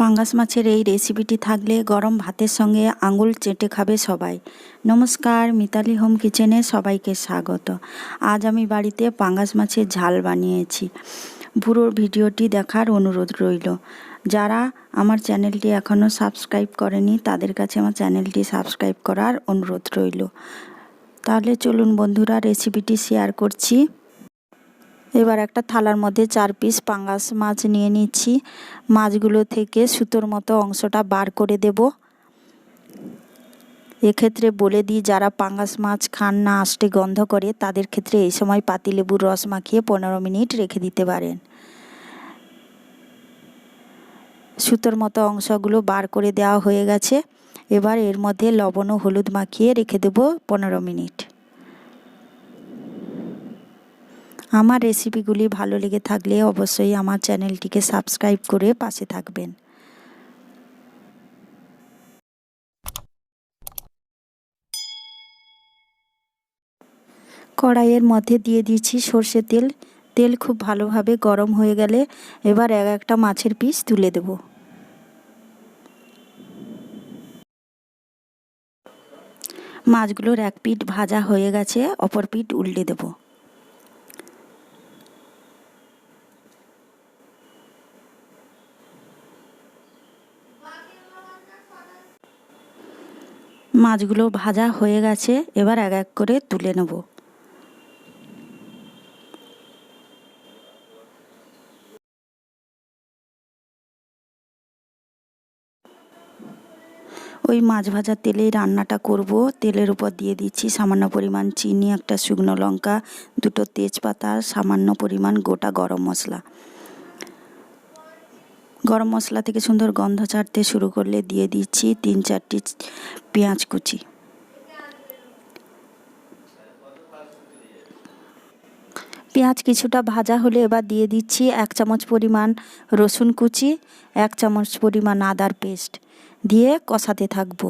পাঙ্গাস মাছের এই রেসিপিটি থাকলে গরম ভাতের সঙ্গে আঙুল চেটে খাবে সবাই। নমস্কার, মিতালি হোম কিচেনে সবাইকে স্বাগত। আজ আমি বাড়িতে পাঙ্গাস মাছের ঝাল বানিয়েছি। পুরো ভিডিওটি দেখার অনুরোধ রইল। যারা আমার চ্যানেলটি এখনও সাবস্ক্রাইব করেনি, তাদের কাছে আমার চ্যানেলটি সাবস্ক্রাইব করার অনুরোধ রইল। তাহলে চলুন বন্ধুরা রেসিপিটি শেয়ার করছি। এবার একটা থালার মধ্যে চার পিস পাঙ্গাস মাছ নিয়ে নিচ্ছি। মাছগুলো থেকে সুতোর মতো অংশটা বার করে দেব। এক্ষেত্রে বলে দিই, যারা পাঙ্গাস মাছ খান না আসতে গন্ধ করে, তাদের ক্ষেত্রে এই সময় পাতিলেবুর রস মাখিয়ে পনেরো মিনিট রেখে দিতে পারেন। সুতোর মতো অংশগুলো বার করে দেওয়া হয়ে গেছে। এবার এর মধ্যে লবণ ও হলুদ মাখিয়ে রেখে দেব পনেরো মিনিট। আমার রেসিপিগুলি ভালো লেগে থাকলে অবশ্যই আমার চ্যানেলটিকে সাবস্ক্রাইব করে পাশে থাকবেন। কড়াইয়ের মধ্যে দিয়ে দিচ্ছি সর্ষে তেল। তেল খুব ভালোভাবে গরম হয়ে গেলে এবার এক একটা মাছের পিস তুলে দেব। মাছগুলোর এক পিঠ ভাজা হয়ে গেছে, অপর পিঠ উল্টে দেবো। মাছগুলো ভাজা হয়ে গেছে, এবার এক এক করে তুলে নেব। ওই মাছ ভাজা তেলেই রান্নাটা করব। তেলের উপর দিয়ে দিচ্ছি সামান্য পরিমাণ চিনি, একটা শুকনো লঙ্কা, দুটো তেজপাতা, সামান্য পরিমাণ গোটা গরম মশলা। গরম মশলা থেকে সুন্দর গন্ধ ছাড়তে শুরু করলে দিয়ে দিচ্ছি তিন চারটি পেঁয়াজ কুচি। পেঁয়াজ কিছুটা ভাজা হলে এবার দিয়ে দিচ্ছি এক চামচ পরিমাণ রসুন কুচি, এক চামচ পরিমাণ আদার পেস্ট দিয়ে কষাতে থাকব।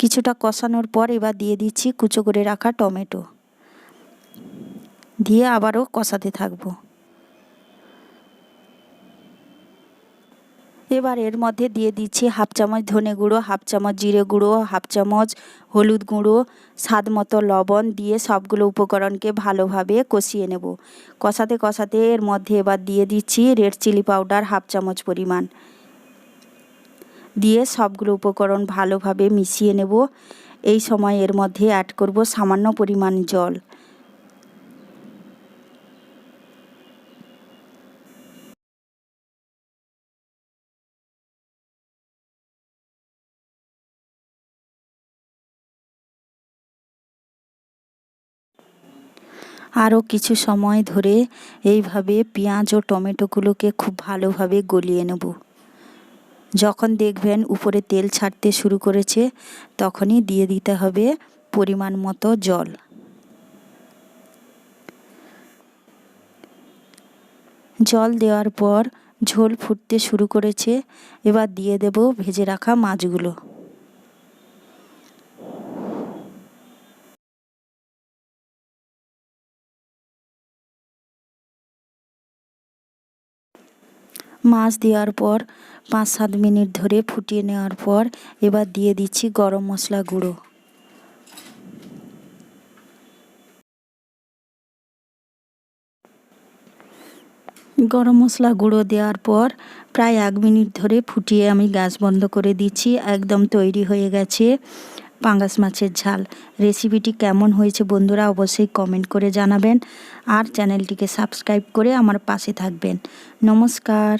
কিছুটা কষানোর পর এবার দিয়ে দিচ্ছি কুচো করে রাখা টমেটো দিয়ে আবারও কষাতে থাকব। এবার এর মধ্যে দিয়ে দিচ্ছি হাফ চামচ ধনে গুঁড়ো, হাফ চামচ জিরে গুঁড়ো, হাফ চামচ হলুদ গুঁড়ো, স্বাদ মতো লবণ দিয়ে সবগুলো উপকরণকে ভালোভাবে কষিয়ে নেব। কষাতে কষাতে এর মধ্যে এবার দিয়ে দিচ্ছি রেড চিলি পাউডার হাফ চামচ পরিমাণ। দিয়ে সবগুলো উপকরণ ভালোভাবে মিশিয়ে নেব। এই সময় এর মধ্যে অ্যাড করব সামান্য পরিমাণ জল। আরও কিছু সময় ধরে এইভাবে পেঁয়াজ ও টমেটোগুলোকে খুব ভালোভাবে গলিয়ে নেব। যখন দেখবেন উপরে তেল ছাড়তে শুরু করেছে, তখনই দিয়ে দিতে হবে পরিমাণ মতো জল। জল দেওয়ার পর ঝোল ফুটতে শুরু করেছে, এবার দিয়ে দেব ভেজে রাখা মাছগুলো। মাছ দেওয়ার পর, পাঁচ সাত মিনিট ধরে ফুটিয়ে নেওয়ার পর, এবার দিয়ে দিচ্ছি গরম মশলা গুঁড়ো। গরম মশলা গুঁড়ো দেওয়ার পর, প্রায় এক মিনিট ধরে ফুটিয়ে আমি গ্যাস বন্ধ করে দিচ্ছি, একদম তৈরি হয়ে গেছে। পাঙ্গাস মাছের ঝাল। রেসিপিটি কেমন হয়েছে বন্ধুরা অবশ্যই কমেন্ট করে জানাবেন। আর চ্যানেলটিকে সাবস্ক্রাইব করে আমার পাশে থাকবেন। নমস্কার।